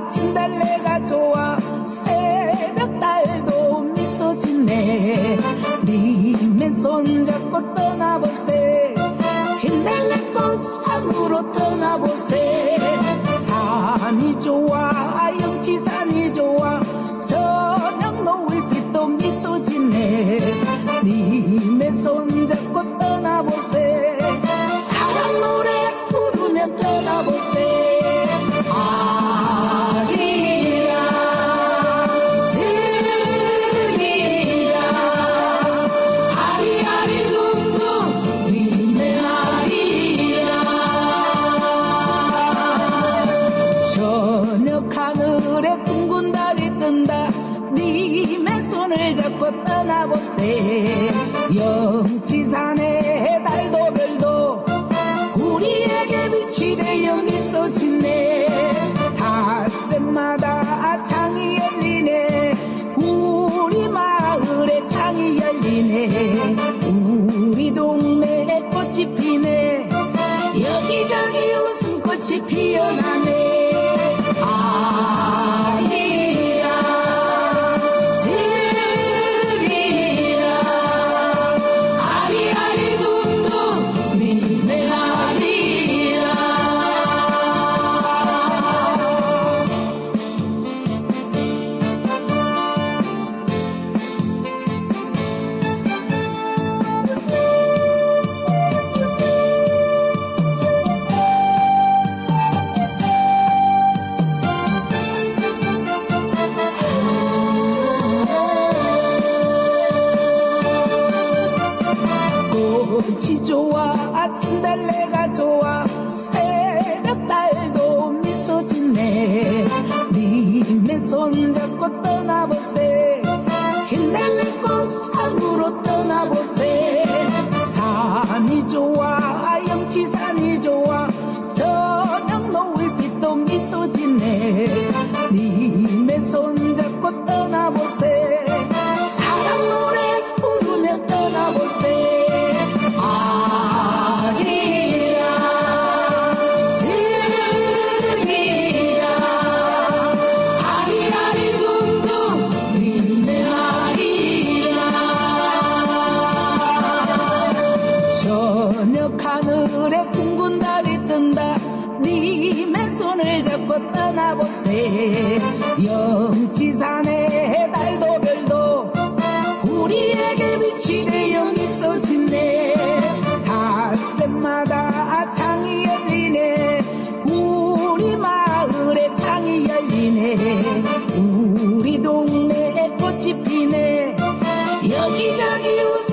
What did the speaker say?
아침 달래가 좋아. 새벽 달도 미소 짓네. 님의 손잡고 떠나보세. 진달래 꽃 산으로 떠나보세. 산이 좋아 영치산이 좋아. 저녁 노을빛도 미소 짓네. 님의 손 뜬다 님의 손을 잡고 떠나보세. 영지산에 달도 별도 우리에게 빛이 되어 미소 짓네. 닷새마다 창이 열리네. 우리 마을에 창이 열리네. 우리 동네에 꽃이 피네. 여기저기 웃음꽃이 피어나네. 아 꽃이 좋아 아침 달래가 좋아. 새벽 달도 미소 짓네. 님의 손잡고 떠나보세. 진달래꽃 산으로 떠나보세 그래 둥근 달이 뜬다. 네 님의 손을 잡고 떠나보세. 영지산의 달도 별도 우리에게 비치되어 미소 짓네. 닷새마다 창이 열리네. 우리 마을에 창이 열리네. 우리 동네에 꽃이 피네. 여기저기 웃어